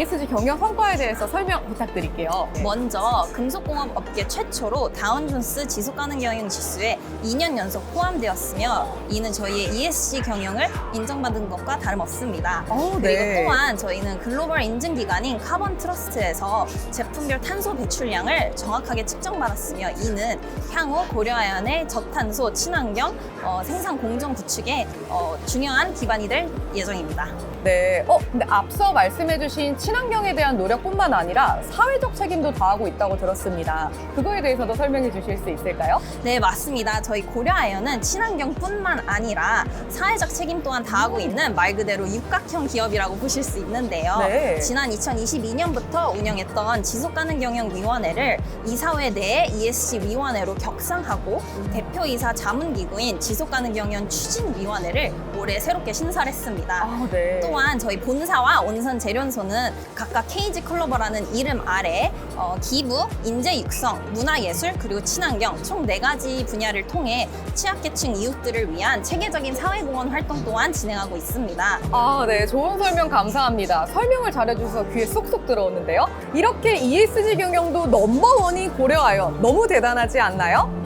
ESG 경영 성과에 대해서 설명 부탁드릴게요. 네. 먼저 금속공업 업계 최초로 다운존스 지속 가능 경영 지수에 2년 연속 포함되었으며 이는 저희의 ESG 경영을 인정받은 것과 다름없습니다. 어, 그리고 네. 또한 저희는 글로벌 인증 기관인 카본 트러스트에서 제품별 탄소 배출량을 정확하게 측정받았으며 이는 향후 고려아연의 저탄소 친환경 어, 생산 공정 구축에 어, 중요한 기반이 될 예정입니다. 네. 어, 근데 앞서 말씀해주신 친환경에 대한 노력뿐만 아니라 사회적 책임도 다하고 있다고 들었습니다. 그거에 대해서도 설명해 주실 수 있을까요? 네, 맞습니다. 저희 고려아연은 친환경뿐만 아니라 사회적 책임 또한 다하고 있는 말 그대로 육각형 기업이라고 보실 수 있는데요. 네. 지난 2022년부터 운영했던 지속가능경영위원회를 이사회 내 ESG 위원회로 격상하고 대표이사 자문기구인 지속가능경영 추진위원회를 올해 새롭게 신설했습니다. 아, 네. 또한 저희 본사와 온선 재련소는 각각 케이지 클로버라는 이름 아래 어, 기부, 인재 육성, 문화예술 그리고 친환경 총 네 가지 분야를 통해 취약계층 이웃들을 위한 체계적인 사회공헌 활동 또한 진행하고 있습니다. 아, 네. 좋은 설명 감사합니다. 설명을 잘해주셔서 귀에 쏙쏙 들어오는데요. 이렇게 ESG 경영도 넘버원이 고려하여 너무 대단하지 않나요?